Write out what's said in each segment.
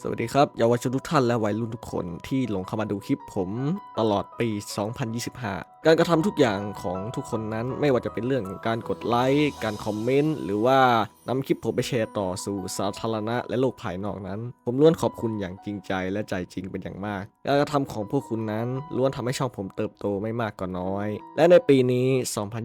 สวัสดีครับเยาวชนทุกท่านและวัยรุ่นทุกคนที่หลงเข้ามาดูคลิปผมตลอดปี 2025 การกระทำทุกอย่างของทุกคนนั้นไม่ว่าจะเป็นเรื่องของการกดไลค์ การคอมเมนต์ หรือว่านำคลิปผมไปแชร์ต่อสู่สาธารณะและโลกภายนอกนั้น ผมล้วนขอบคุณอย่างจริงใจและใจจริงเป็นอย่างมาก การกระทำของพวกคุณนั้นล้วนทำให้ช่องผมเติบโตไม่มากก็น้อย และในปีนี้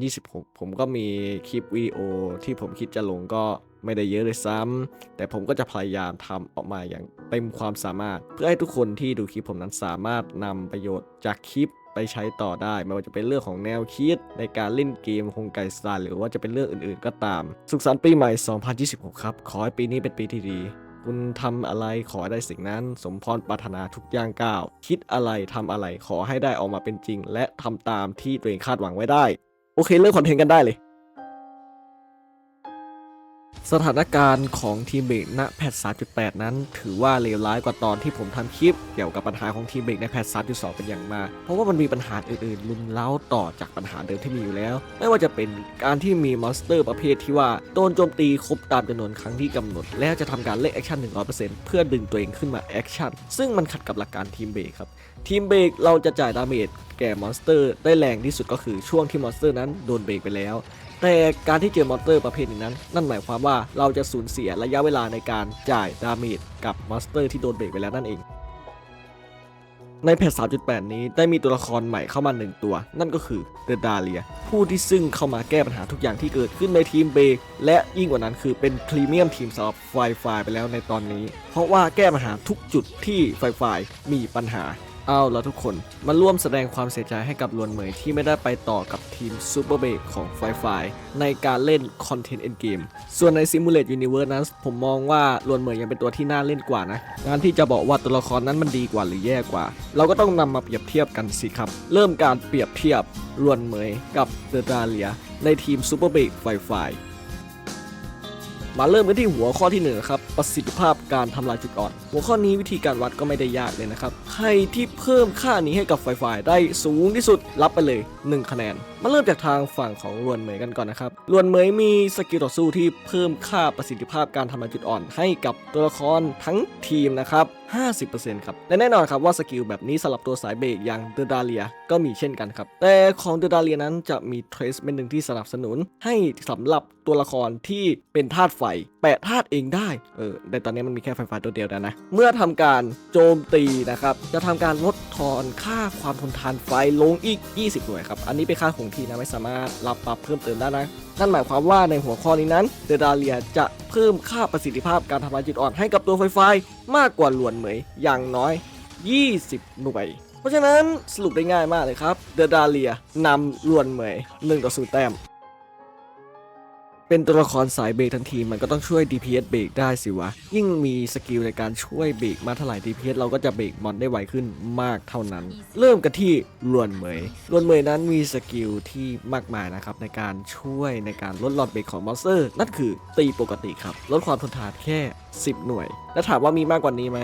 2026 ผมก็มีคลิปวิดีโอที่ผมคิดจะลงก็ ไม่ได้เยอะเลยซ้ำแต่ผมก็จะพยายามทำออกมาอย่างเต็มความสามารถ เพื่อให้ทุกคนที่ดูคลิปผมนั้นสามารถนำประโยชน์จากคลิปไปใช้ต่อได้ ไม่ว่าจะเป็นเรื่องของแนวคิด ในการเล่นเกมคงไก่สไตล์หรือว่าจะเป็นเรื่องอื่นๆ ก็ตาม สุขสันต์ปีใหม่ 2026 ครับ ขอให้ปีนี้เป็นปีที่ดี คุณทำอะไรขอให้ได้สิ่งนั้น สมพรปรารถนาทุกอย่างก้าว คิดอะไรทำอะไรขอให้ได้ออกมาเป็นจริง และทำตามที่ตัวเองคาดหวังไว้ได้ โอเคเริ่มคอนเทนต์กันได้เลย สถานการณ์ของทีมเบรกณแพท 3.8 นั้น ถือว่าเลวร้ายกว่าตอนที่ผมทำคลิป เกี่ยวกับปัญหาของทีมเบรกในแพท 3.2 เป็นอย่างมาก เพราะว่ามันมีปัญหาอื่นๆ ลุมเล้าต่อจากปัญหาเดิมที่มีอยู่แล้ว ไม่ว่าจะเป็นการที่มีมอนสเตอร์ประเภทที่ว่าโดนโจมตีครบตามจำนวนครั้งที่กำหนด แล้วจะทำการเล่นแอคชั่น 100%เพื่อดึงตัวเองขึ้นมาแอคชั่น ซึ่งมันขัดกับหลักการทีมเบรกครับ ทีมเบรกเราจะจ่ายดาเมจแก่มอนสเตอร์ได้แรงที่สุดก็คือช่วงที่มอนสเตอร์นั้นโดนเบรกไปแล้ว แต่การที่เจอมอนสเตอร์ประเภทนี้นั้น นั่นหมายความว่าเราจะสูญเสียระยะเวลาในการจ่ายดาเมจกับมอนสเตอร์ที่โดนเบรกไปแล้วนั่นเอง ในแพท3.8 นี้ได้มีตัวละครใหม่เข้ามาหนึ่งตัว นั่นก็คือเดอะดาเลียผู้ที่ซึ่งเข้ามาแก้ปัญหาทุกอย่างที่เกิดขึ้นในทีมเบรกและยิ่งกว่านั้นคือเป็นพรีเมียมทีมสำหรับไฟไฟไปแล้วในตอนนี้ เพราะว่าแก้ปัญหาทุกจุดที่ไฟไฟมีปัญหา เอาละทุกคนมาร่วมแสดงความเสียใจให้กับลวนเหมยที่ไม่ได้ไปต่อกับทีมซูเปอร์เบกของไฟไฟในการเล่นคอนเทนต์เอ็นเกมส่วนใน Simulate Universe นั้นผมมองว่าลวนเหมยยังเป็นตัวที่น่าเล่นกว่านะงานที่จะบอกว่าตัวละครนั้นมันดีกว่าหรือแย่กว่า เราก็ต้องนำมาเปรียบเทียบกันสิครับ เริ่มการเปรียบเทียบลวนเหมยกับเดอะดาเลียในทีมซูเปอร์เบกไฟไฟ มาเริ่มกันที่หัวข้อที่หนึ่งนะครับประสิทธิภาพการทำลายจุดอ่อน หัวข้อนี้วิธีการวัดก็ไม่ได้ยากเลยนะครับ ใครที่เพิ่มค่านี้ให้กับไฟฟ้าได้สูงที่สุดรับไปเลย 1 คะแนนมาเริ่มจากทางฝั่งของลวนเหมยกันก่อนนะครับลวนเหมยมีสกิลต่อสู้ที่เพิ่มค่าประสิทธิภาพการทำลายจุดอ่อนให้กับตัวละครทั้งทีมนะครับ 50%ครับ และแน่นอนครับว่าสกิลแบบนี้สำหรับตัวสายเบรกอย่างเดอะดาเลียก็มีเช่นกันครับ แต่ของเดอะดาเลียนั้นจะมีเทรสเมนหนึ่งที่สนับสนุน ให้สำหรับตัวละครที่เป็นธาตุไฟ แปะธาตุเองได้ เออ แต่ตอนนี้มันมีแค่ไฟฟ้าตัวเดียวแล้วนะ เมื่อทำการโจมตีนะครับ จะทำการลดทอนค่าความทนทานไฟลงอีก 20 หน่วยครับ อันนี้เป็นค่าคงที่นะไม่สามารถรับปรับเพิ่มเติมได้นะนั่นหมายความว่าในหัวข้อนี้นั้นเดดาเลียจะเพิ่มค่าประสิทธิภาพการทำลายจุดอ่อนให้กับตัวไฟไฟมากกว่าหลวนเหมยอย่างน้อย 20 หน่วย เพราะฉะนั้นสรุปได้ง่ายมากเลยครับเดดาเลียนำหลวนเหมย1ต่อ0แต้ม เป็นตัวละครสายเบรกทั้งทีมมันก็ต้องช่วย DPS เบรกได้สิวะ ยิ่งมีสกิลในการช่วยเบรกมาเท่าไหร่ DPS เราก็จะเบรกมอนได้ไวขึ้นมากเท่านั้น เริ่มกันที่ลวนเหมยลวนเหมยนั้นมีสกิลที่มากมายนะครับในการช่วยในการลดหลอดเบรกของมอนสเตอร์นั่นคือตีปกติครับ ลดความทนทานแค่ 10 หน่วย แล้วถามว่ามีมากกว่านี้ไหม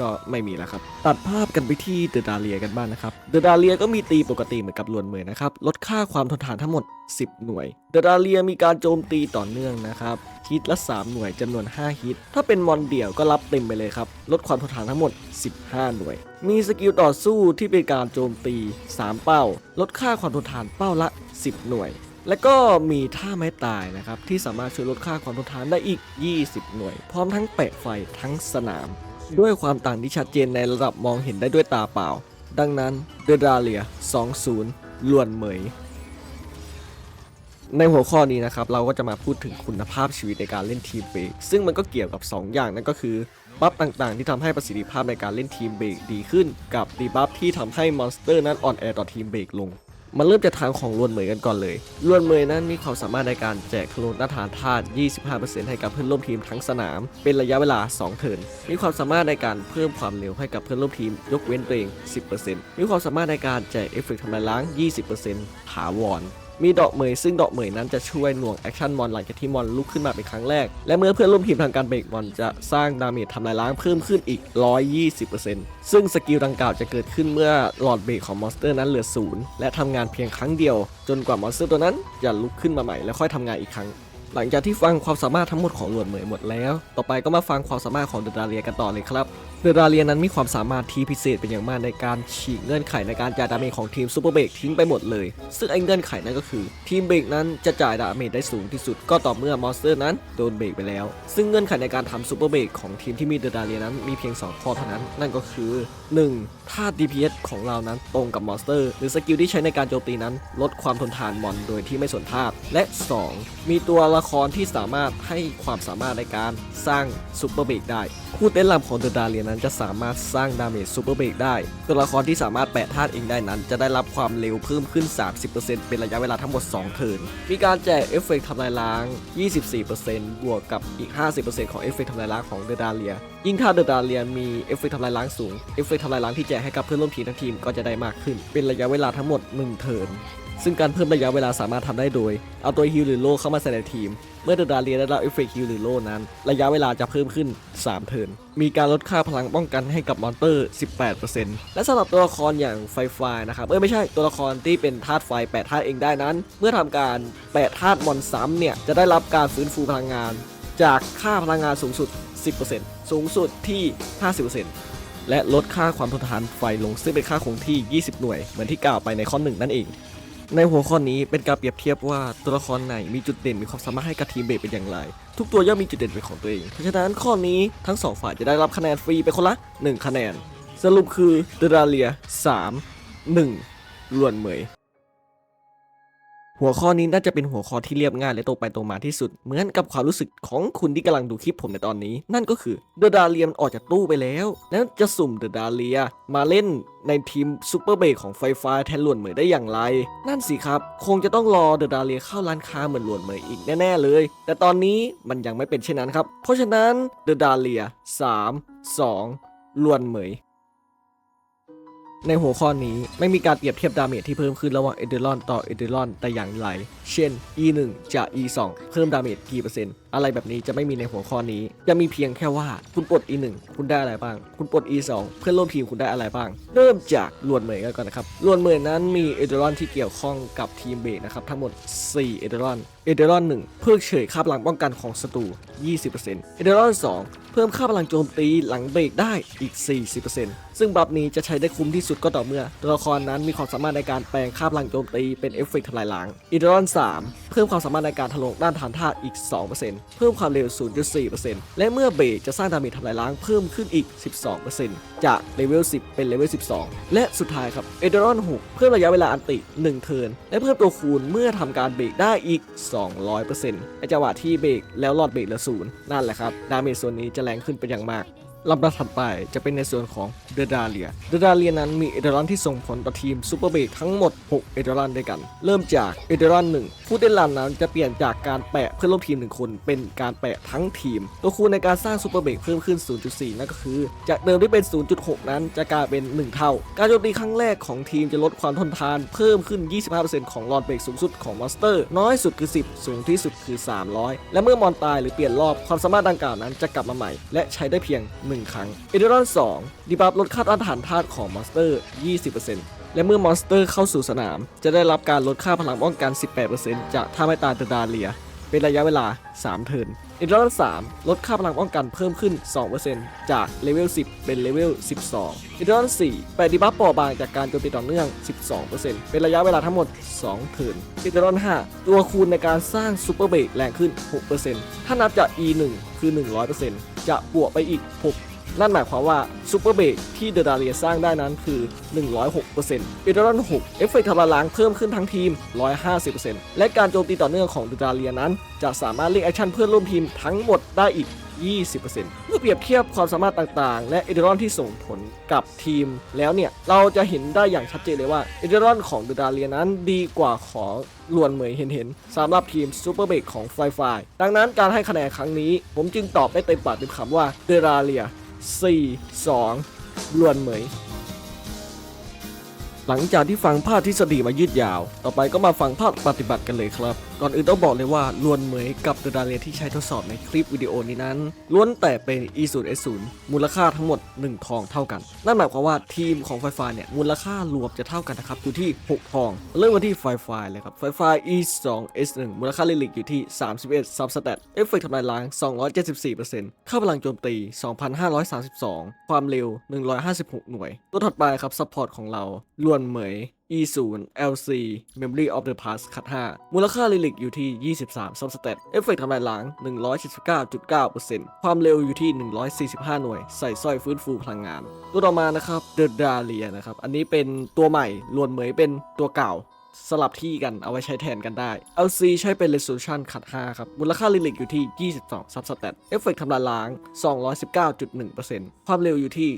ก็ไม่มีแล้วครับ ตัดภาพกันไปที่เดอะดาเลียกันบ้างนะครับเดอะดาเลียก็มีตีปกติเหมือนกับลวนเหมยนะครับลดค่าความทนทานทั้งหมด10 หน่วย เดอะดาเลียมีการโจมตีต่อเนื่องนะครับฮิตละ 3 หน่วยจำนวน 5 ฮิต ถ้าเป็นมอนเดี่ยวก็รับเต็มไปเลยครับ ลดความทนทานทั้งหมด 15 หน่วย มีสกิลต่อสู้ที่เป็นการโจมตี 3 เป้า ลดค่าความทนทานเป้าละ 10 หน่วย และก็มีท่าไม้ตายนะครับ ที่สามารถช่วยลดค่าความทนทานได้อีก 20 หน่วย พร้อมทั้งแปะไฟทั้งสนาม ด้วยความต่างที่ชัดเจนในระดับมองเห็นได้ด้วยตาเปล่า ดังนั้นเดดาเลีย 20 ล้วนเหมย ในหัวข้อนี้นะครับเราก็จะมาพูดถึงคุณภาพชีวิตในการเล่นทีมเบรกซึ่งมันก็เกี่ยวกับ 2 อย่างนั่นก็คือบัฟต่างๆ ที่ทำให้ประสิทธิภาพในการเล่นทีมเบรกดีขึ้น กับดีบัฟที่ทำให้มอนสเตอร์นั้นอ่อนแอต่อทีมเบรกลงมาเริ่มจากทางของลวนเหมยกันก่อนเลยลวนเหมยนั้นมีความสามารถในการแจกโคลนต้านทานธาตุ 25%ให้กับเพื่อนร่วมทีมทั้งสนาม เป็นระยะเวลา 2 เทิร์น มีความสามารถในการเพิ่มความเร็วให้กับเพื่อนร่วมทีม ยกเว้นตัวเอง 10%มีความสามารถในการแจกเอฟเฟกต์ทำลายล้าง 20%ถาวร มีดอกเหมยซึ่งดอกเหมยนั้นจะช่วยหน่วงแอคชั่นมอนหลังจากที่มอนลุกขึ้นมาเป็นครั้งแรก และเมื่อเพื่อนร่วมทีมทำการเบรกมอนจะสร้างดาเมจทำลายล้างเพิ่มขึ้นอีก 120%ซึ่งสกิลดังกล่าวจะเกิดขึ้นเมื่อหลอดเบรกของมอนสเตอร์นั้นเหลือศูนย์และทำงานเพียงครั้งเดียว จนกว่ามอนสเตอร์ตัวนั้นจะลุกขึ้นมาใหม่แล้วค่อยทำงานอีกครั้งหลังจากที่ฟังความสามารถทั้งหมดของหลวนเหมยหมดแล้ว ต่อไปก็มาฟังความสามารถของเดอะดาเลียกันต่อเลยครับเดอะดาเลียนั้นมีความสามารถที่พิเศษเป็นอย่างมากในการฉีกเงื่อนไขในการจ่ายดาเมจของทีมซูเปอร์เบรกทิ้งไปหมดเลย ซึ่งไอ้เงื่อนไขนั้นก็คือ ทีมเบรกนั้นจะจ่ายดาเมจได้สูงที่สุด ก็ต่อเมื่อมอนสเตอร์นั้นโดนเบรกไปแล้ว ซึ่งเงื่อนไขในการทำซูเปอร์เบรกของทีมที่มีเดอะดาเลียนั้นมีเพียง 2 ข้อเท่านั้น นั่นก็คือ 1. ถ้า DPS ของเรานั้นตรงกับมอนสเตอร์ หรือสกิลที่ใช้ในการโจมตีนั้น ลดความทนทานมอนโดยที่ไม่สนธาตุและ 2. มีตัวละครที่สามารถให้ความสามารถในการสร้างซูเปอร์เบรกได้คู่เต้นรำของเดอะดาเลียนั้นจะสามารถสร้างดาเมจซูเปอร์เบรกได้ ตัวละครที่สามารถแปะธาตุเองได้นั้น จะได้รับความเร็วเพิ่มขึ้น 30%เป็นระยะเวลาทั้งหมด 2 เทิร์น มีการแจกเอฟเฟกต์ทำลายล้าง 24%บวกกับอีก 50%ของเอฟเฟกต์ทำลายล้างของเดอะดาเลีย ยิ่งถ้าเดอะดาเลียมีเอฟเฟกต์ทำลายล้างสูง เอฟเฟกต์ทำลายล้างที่แจกให้กับเพื่อนร่วมทีมทั้งทีมก็จะได้มากขึ้น เป็นระยะเวลาทั้งหมด 1 เทิร์น ซึ่งการเพิ่มระยะเวลาสามารถทำได้โดย เอาตัวฮิลหรือโลเข้ามาใส่ในทีม เมื่อเดอดาเลียได้รับเอฟเฟกต์ฮิลหรือโลนั้น ระยะเวลาจะเพิ่มขึ้น 3 เทิร์น มีการลดค่าพลังป้องกันให้กับมอนเตอร์ 18%และสำหรับตัวละครอย่างไฟไฟนะครับเอ้ยไม่ใช่ตัวละครที่เป็นธาตุไฟแปะธาตุเองได้นั้น เมื่อทำการแปะธาตุมอนซ้ำเนี่ยจะได้รับการฟื้นฟูพลังงาน จากค่าพลังงานสูงสุด 10%สูงสุดที่ 50%และลดค่าความทนทานไฟลงซึ่งเป็นค่าคงที่ 20 หน่วย เหมือนที่กล่าวไปในข้อหนึ่งนั่นเอง ในหัวข้อนี้เป็นการเปรียบเทียบว่าตัวละครไหนมีจุดเด่นมีความสามารถให้กับทีมเบสเป็นอย่างไร ทุกตัวย่อมมีจุดเด่นเป็นของตัวเอง เพราะฉะนั้นข้อนี้ทั้งสองฝ่ายจะได้รับคะแนนฟรีไปคนละ 1 คะแนน สรุปคือเดราเลีย 3 1ล้วนเหมย หัวข้อนี้น่าจะเป็นหัวข้อที่เรียบง่ายและตรงไปตรงมาที่สุด เหมือนกับความรู้สึกของคุณที่กำลังดูคลิปผมในตอนนี้ นั่นก็คือเดอะดาเลียมันออกจากตู้ไปแล้ว แล้วจะสุ่มเดอะดาเลียมาเล่นในทีมซูเปอร์เบรของไฟฟ้าแทนหลวนเหมยได้อย่างไร นั่นสิครับ คงจะต้องรอเดอะดาเลียเข้าร้านค้าเหมือนหลวนเหมยอีกแน่ ๆ เลย แต่ตอนนี้มันยังไม่เป็นเช่นนั้นครับ เพราะฉะนั้นเดอะดาเลีย3 2หลวนเหมย ในหัวข้อนี้ไม่มีการเปรียบเทียบดาเมจที่เพิ่มขึ้นระหว่างเอเดรอนต่อเอเดรอนแต่อย่างไร เช่น E1 จาก E2 เพิ่มดาเมจกี่เปอร์เซ็นต์ อะไรแบบนี้จะไม่มีในหัวข้อนี้ จะมีเพียงแค่ว่าคุณปลด E1 คุณได้อะไรบ้าง คุณปลด E2 เพื่อนร่วมทีมคุณได้อะไรบ้าง เริ่มจากลวนเหมยกันก่อนนะครับลวนเหมยนั้นมีเอเดรอนที่เกี่ยวข้องกับทีมเบสนะครับทั้งหมด 4 เอเดรอน เอเดรอน 1 เพิกเฉยค่าพลังป้องกันของศัตรู 20%เอเดรอน 2 เพิ่มค่าพลังโจมตีหลังเบรกได้อีก 40% ซึ่งบัฟนี้จะใช้ได้คุ้มที่สุดก็ต่อเมื่อ ตัวละครนั้นมีความสามารถในการแปลงค่าพลังโจมตีเป็นเอฟเฟกต์ทลายล้างอีเดรอน3 เพิ่มความสามารถในการถลงด้านฐานธาตุอีก 2%เพิ่มความเร็ว 0.4%และเมื่อเบรกจะสร้างดาเมจทำลายล้างเพิ่มขึ้นอีก 12%จากเลเวล 10 เป็นเลเวล 12 และสุดท้ายครับเอเดรอน6เพิ่มระยะเวลาอันติ 1 เทิร์นและเพิ่มตัวคูณเมื่อทำการเบรกได้อีก 200%ในจังหวะที่เบรกแล้วหลอดเบรกเหลือศูนย์นั่นแหละครับดาเมจส่วนนี้จะแรงขึ้นเป็นอย่างมาก ลำดับถัดไปจะเป็นในส่วนของเดอะดาเลีย เดอะดาเลียนั้นมีเอเดรอนที่ส่งผลต่อทีมซูเปอร์เบรกทั้งหมด 6 เอเดรอนด้วยกัน เริ่มจากเอเดรอน1ผู้เต้นรำนั้นจะเปลี่ยนจากการแปะเพื่อนร่วมทีมหนึ่งคน เป็นการแปะทั้งทีม ตัวคูณในการสร้างซูเปอร์เบรกเพิ่มขึ้น 0.4 นั่นก็คือ จากเดิมที่เป็น 0.6 นั้นจะกลายเป็น 1 เท่า การโจมตีครั้งแรกของทีมจะลดความทนทานเพิ่มขึ้น 25%ของหลอดเบรกสูงสุดของมอนสเตอร์ น้อยสุดคือ 10 สูงที่สุดคือ 300 และเมื่อมอนตายหรือเปลี่ยนรอบความสามารถดังกล่าวนั้นจะกลับมาใหม่ และใช้ได้เพียง1ครั้งเอเดรอน2ดีบัฟลดค่าต้านทานธาตุของมอนสเตอร์ 20%และเมื่อมอนสเตอร์เข้าสู่สนาม จะได้รับการลดค่าพลังป้องกัน 18%จากท่าไม้ตายเดอะดาเลีย เป็นระยะเวลา 3 เทิร์น เอเดรอน3ลดค่าพลังป้องกันเพิ่มขึ้น 2%จากเลเวล 10 เป็นเลเวล 12เอเดรอน4แปดดีบัฟปอบางจากการโจมตีต่อเนื่อง 12%เป็นระยะเวลาทั้งหมด2เทิร์นเอเดรอน5ตัวคูณในการสร้างซูเปอร์เบรกแรงขึ้น 6%ถ้านับจาก E1 คือ 100%จะบวกไปอีก 6 นั่นหมายความว่าซูเปอร์เบรกที่เดอะดาเลียสร้างได้นั้นคือ 106%เอเดรอน6เอฟเฟกต์ทำลายล้างเพิ่มขึ้นทั้งทีม 150%และการโจมตีต่อเนื่องของเดอะดาเลียนั้น จะสามารถเรียกแอคชั่นเพื่อนร่วมทีมทั้งหมดได้อีก 20%เมื่อเปรียบเทียบความสามารถต่างๆ และเอเดรอนที่ส่งผลกับทีม แล้วเนี่ย เราจะเห็นได้อย่างชัดเจนเลยว่าเอเดรอนของเดอะดาเลียนั้นดีกว่าของลวนเหมยเห็นเห็นๆสำหรับทีมซูเปอร์เบรกของไฟไฟดังนั้นการให้คะแนนครั้งนี้ ผมจึงตอบได้เต็มปากเต็มคำว่าเดอะดาเลีย 4 2ล้วนเหมย หลังจากที่ฟังภาพทฤษฎีมายืดยาว ต่อไปก็มาฟังภาพปฏิบัติกันเลยครับ ก่อนอื่นต้องบอกเลยว่าลวนเหมยกับเดดาเรียที่ใช้ทดสอบในคลิปวิดีโอนี้นั้น ล้วนแต่เป็น e 0 s 0มูลค่าทั้งหมด 1 ทองเท่ากัน นั่นหมายความว่าทีมของไฟฟ้าเนี่ยมูลค่ารวมจะเท่ากันนะครับอยู่ที่ 6 ทอง เริ่มกันที่ไฟฟ้าเลยครับไฟฟ้า e 2 s 1มูลค่าลิลิกอยู่ที่ 31ซับสแตทเอฟเฟกต์ทำลายล้าง 274%ค่าพลังโจมตี 2,532 ความเร็ว 156 หน่วย ตัวถัดไปครับซัพพอร์ตของเราลวนนเหมย e 0 lc memory of the past คัด5มูลค่าลิลิกอยู่ที่ 23 ซับสเตตเอฟเฟกต์ทำลายล้าง 179.9%ความเร็วอยู่ที่ 145 หน่วย ใส่สร้อยฟื้นฟูพลังงาน ตัวต่อมานะครับ The Dahlia นะครับ อันนี้เป็นตัวใหม่ลวนเหมยเป็นตัวเก่า สลับที่กันเอาไว้ใช้แทนกันได้ LC ใช้เป็น Resolution ขัด5ครับ มูลค่าลิลิกอยู่ที่ 22ซับสเตตเอฟเฟกต์ทำลายล้าง 219.1%ความเร็วอยู่ที่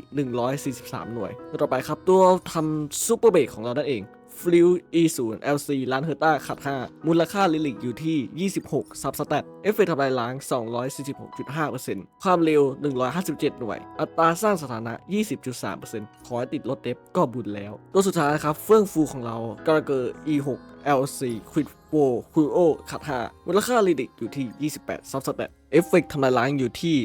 143 หน่วย ต่อไปครับตัวทำซูเปอร์เบรกของเรานั่นเอง ฟลิว E 0 LC ล้านเฮอร์ต้าขัด5มูลค่าลิลิกอยู่ที่ 26 ซับสแตทเอฟเฟกต์ทำลายล้าง 246.5%ความเร็ว 157 หน่วย อัตราสร้างสถานะ 20.3%ขอให้ติดรถเดฟก็บุญแล้ว ตัวสุดท้ายนะครับ เฟื่องฟูของเรากระเกอร์ E 6 LC Quid Pro Cuo ขัด5มูลค่าลิลิกอยู่ที่ 28 ซับสแตทเอฟเฟกต์ทำลายล้างอยู่ที่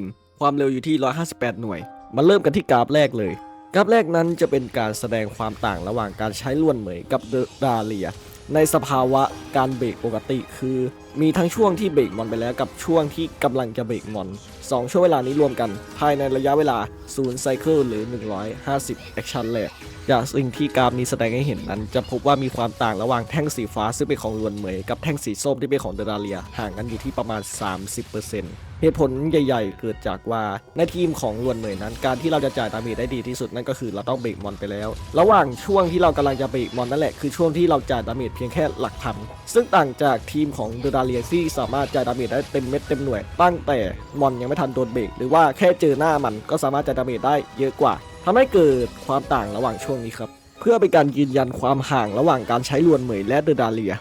101.6%ความเร็วอยู่ที่ 158 หน่วย มาเริ่มกันที่กราฟแรกเลย กราฟแรกนั้นจะเป็นการแสดงความต่างระหว่างการใช้ล้วนเหมยกับเดาเลีย ในสภาวะการเบรกปกติคือ มีทั้งช่วงที่เบรกมอนไปแล้วกับช่วงที่กำลังจะเบรกมอน 2 ช่วงเวลานี้รวมกัน ภายในระยะเวลา0ไซเคิลหรือ 150 แอคชั่นแรกจากสิ่งที่กราฟนี้แสดงให้เห็นนั้น จะพบว่ามีความต่างระหว่างแท่งสีฟ้าซึ่งเป็นของลวนเหมยกับแท่งสีส้มที่เป็นของเดดาเลียห่างกันอยู่ที่ประมาณ 30% เหตุผลใหญ่ ๆ เกิดจากว่าในทีมของลวนเหมยนั้น การที่เราจะจ่ายดาเมจได้ดีที่สุดนั่นก็คือเราต้องเบรกมอนไปแล้ว ระหว่างช่วงที่เรากำลังจะเบรกมอนนั่นแหละคือช่วงที่เราจ่ายดาเมจเพียงแค่หลักพันซึ่งต่างจากทีมของเดดาเลียที่สามารถจ่ายดาเมจได้เต็มเม็ดเต็มหน่วย ตั้งแต่มอนยังไม่ทันโดนเบรกหรือว่าแค่เจอหน้ามันก็สามารถจ่ายดาเมจได้เยอะกว่าทำให้เกิดความต่างระหว่างช่วงนี้ครับเพื่อเป็นการยืนยันความห่างระหว่างการใช้ลวนเหมยและเดดาเลีย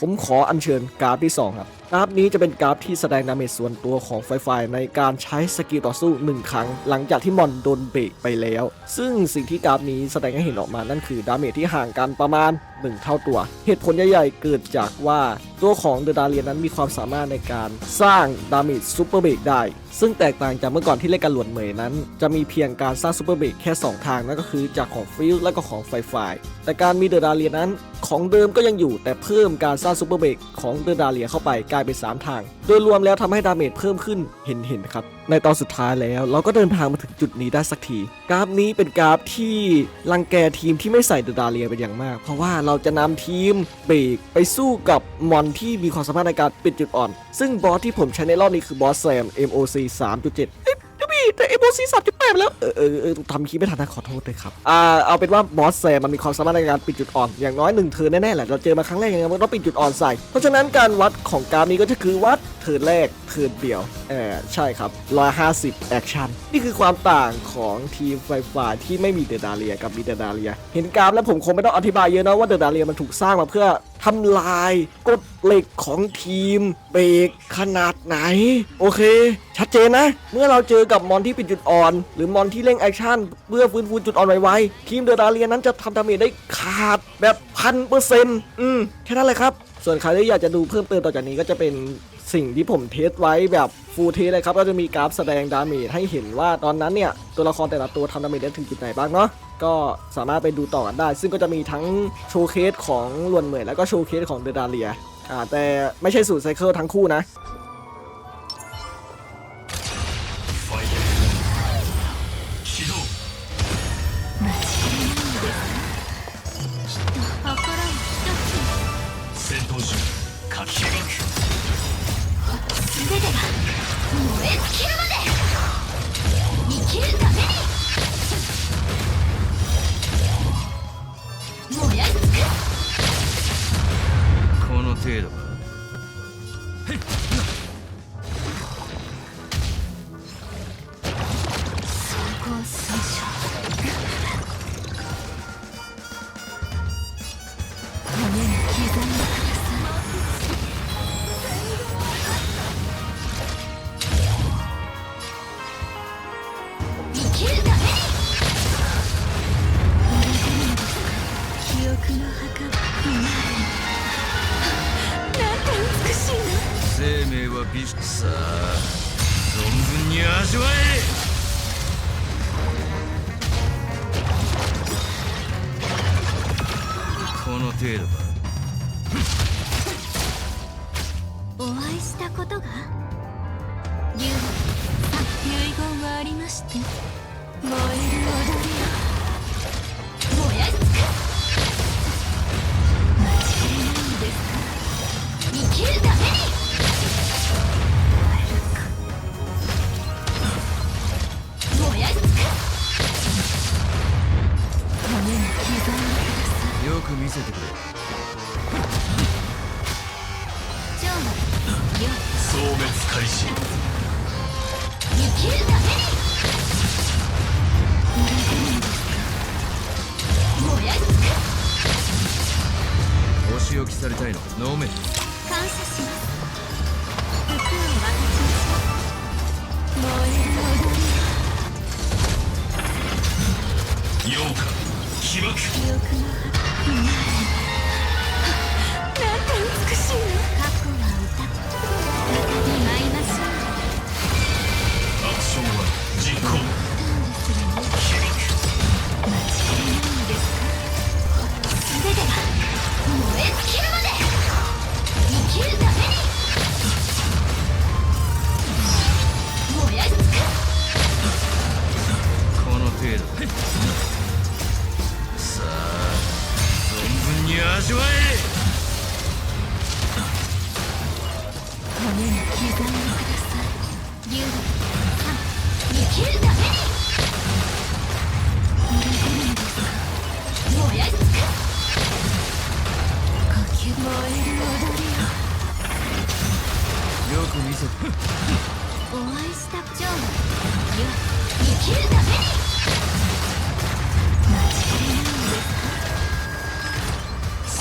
ผมขออัญเชิญกราฟที่2ครับ ราฟนี้จะเป็นกราฟที่แสดงดาเมจส่วนตัวของไฟไฟในการใช้สกิลต่อสู้ 1 ครั้ง หลังจากที่มอนโดนเบรกไปแล้ว ซึ่งสิ่งที่กราฟนี้แสดงให้เห็นออกมานั่นคือดาเมจที่ห่างกันประมาณ 1 เท่าตัว เหตุผลใหญ่ๆ เกิดจากว่าตัวของเดอะดาเลียนั้นมีความสามารถในการสร้างดาเมจซูเปอร์เบรกได้ ซึ่งแตกต่างจากเมื่อก่อนที่เล่นกันหลวนเหมยนั้น จะมีเพียงการสร้างซูเปอร์เบรกแค่ 2 ทางนั่นก็คือจากของฟิลและก็ของไฟไฟแต่การมีเดอะดาเลียนั้นของเดิมก็ยังอยู่แต่เพิ่มการสร้างซูเปอร์เบรกของเดอะดาเลียเข้าไปกลายไป 3 ทาง โดยรวมแล้วทำให้ดาเมจเพิ่มขึ้นเห็นเห็นๆครับ ในตอนสุดท้ายแล้ว เราก็เดินทางมาถึงจุดนี้ได้สักที กราฟนี้เป็นกราฟที่รังแกทีมที่ไม่ใส่เดอะดาเลียเป็นอย่างมาก เพราะว่าเราจะนำทีมเบรกไปสู้กับมอนที่มีความสามารถในการปิดจุดอ่อน ซึ่งบอสที่ผมใช้ในรอบนี้คือบอสแซม MOC 3.7 เอ๊ะเดี๋ยวพี่แต่ MOC 3.8ไปแล้วเออเออเออทำคลิปไม่ทันนะขอโทษด้วยครับอ่าเอาเป็นว่าบอสแซมมันมีความสามารถในการปิดจุดอ่อนอย่างน้อยหนึ่งเทิร์นแน่ๆแหละเราเจอมาครั้งแรกยังไงมันต้องปิดจุดอ่อนใส่เพราะฉะนั้นการวัดของกราฟนี้ก็จะคือวัด เทิร์นแรกเทิร์นเดียวเออใช่ครับ 150 แอคชั่น นี่คือความต่างของทีมไฟฟ้าที่ไม่มีเดอะดาเลียกับมีเดอะดาเลีย เห็นกราฟแล้วผมคงไม่ต้องอธิบายเยอะนะว่าเดอะดาเลียมันถูกสร้างมาเพื่อทำลายกฎเหล็กของทีมเบรกขนาดไหน โอเค ชัดเจนนะ เมื่อเราเจอกับมอนที่ปิดจุดอ่อน หรือมอนที่เร่งแอคชั่นเพื่อฟื้นฟูจุดอ่อนไวๆทีมเดอะดาเลียนั้นจะทำดาเมจได้ขาดแบบพันเปอร์เซ็นต์อืมแค่นั้นเลยครับ ส่วนใครที่อยากจะดูเพิ่มเติมต่อจากนี้ก็จะเป็น สิ่งที่ผมเทสไว้แบบฟูลเทสเลยครับก็จะมีกราฟแสดงดาเมจให้เห็นว่าตอนนั้นเนี่ย ตัวละครแต่ละตัวทำดาเมจได้ถึงจุดไหนบ้างเนาะก็สามารถไปดูต่อกันได้ ซึ่งก็จะมีทั้งโชว์เคสของลวนเหมยแล้วก็โชว์เคสของเดดาเลียอ่าแต่ไม่ใช่สูตรไซเคิลทั้งคู่นะ さ。あ存分に味わえ。く見せてくれ。消滅開始。生きるためにお仕置きされたいの。ノーメン感謝します。服を渡しましょう燃踊り起爆 Yeah.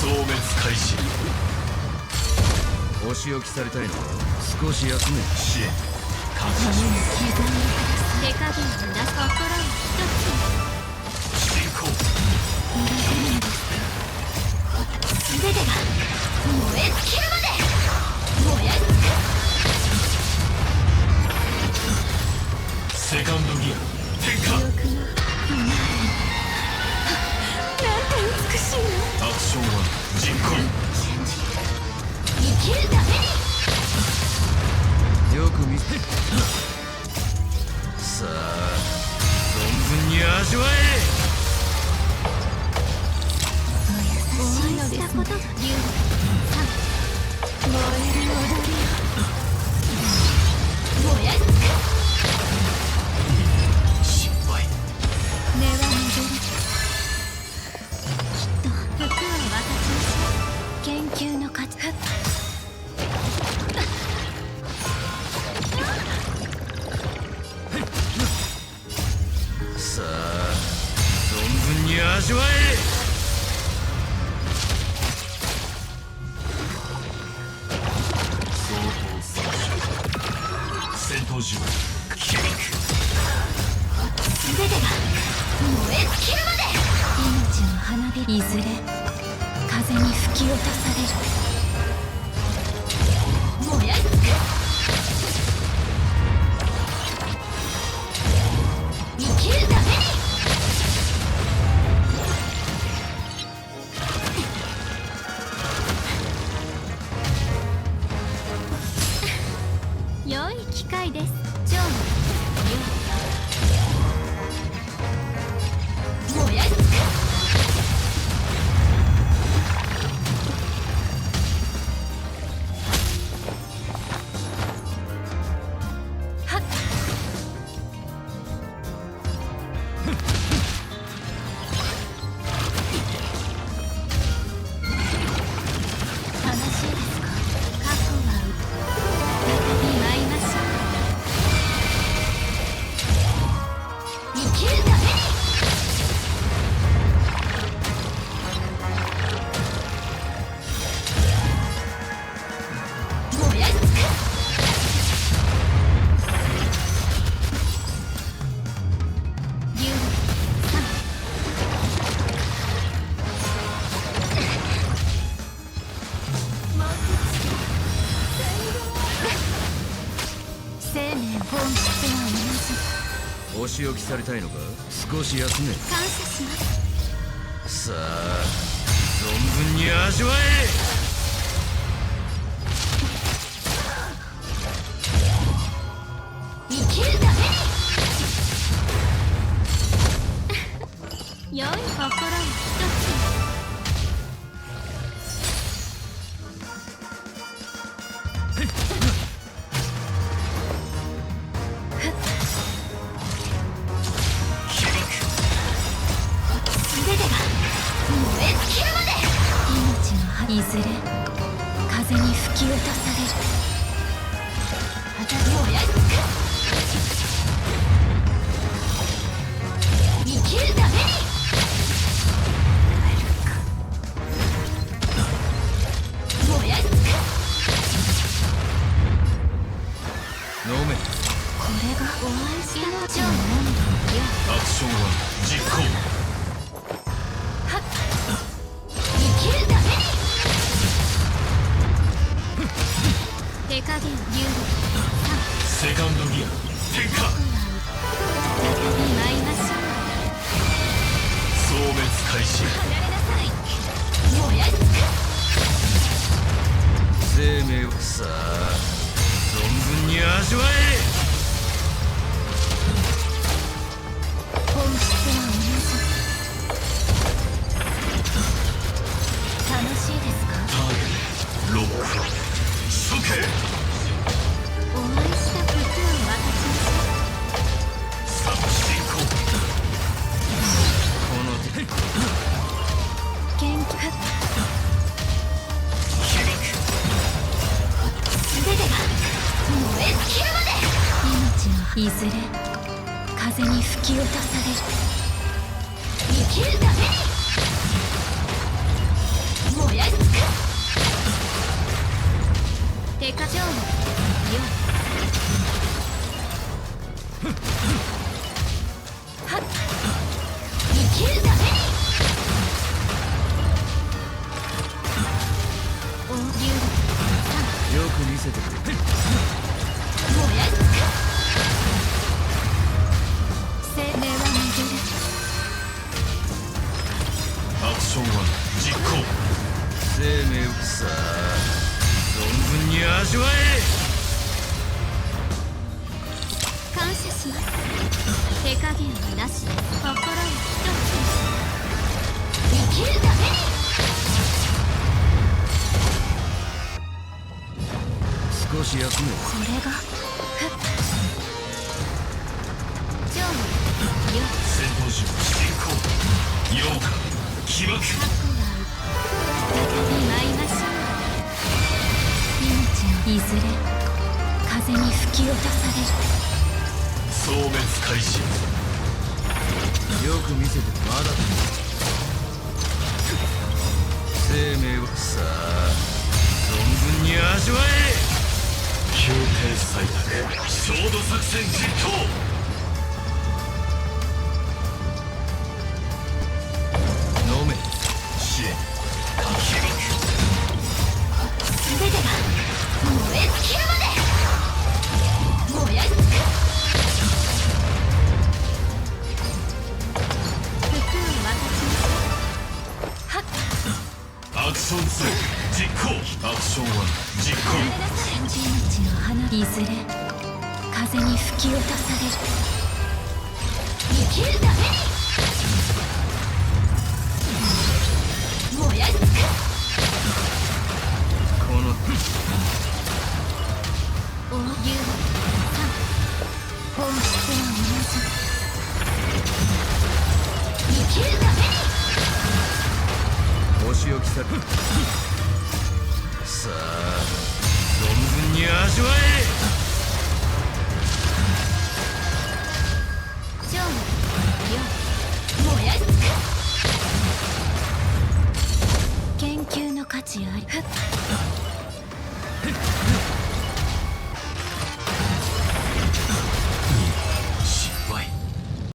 消滅開始お仕置きされたいの。は少し休め支援確実に刻み手加減のな心を一つ。進行全てが燃え尽きるまで燃え尽きるセカンドギア。アクションは人工よく見せさあ存分に味わえ優しいのです、ねされたいのか？少し休め。感謝します。さあ存分に味わえ。飲め。これがお前いしたらじゃあアクションは実行。は生きるために手加減優動セカンドギア転下再び参りましょう送別開始。離れなさい。燃やす生命をさあ。味わえ。本質は同じ楽しいですか？ターゲットロックオン処刑消滅開始よく見せてまだ生命をさあ存分に味わえ。宮廷採択。焦土作戦実行キル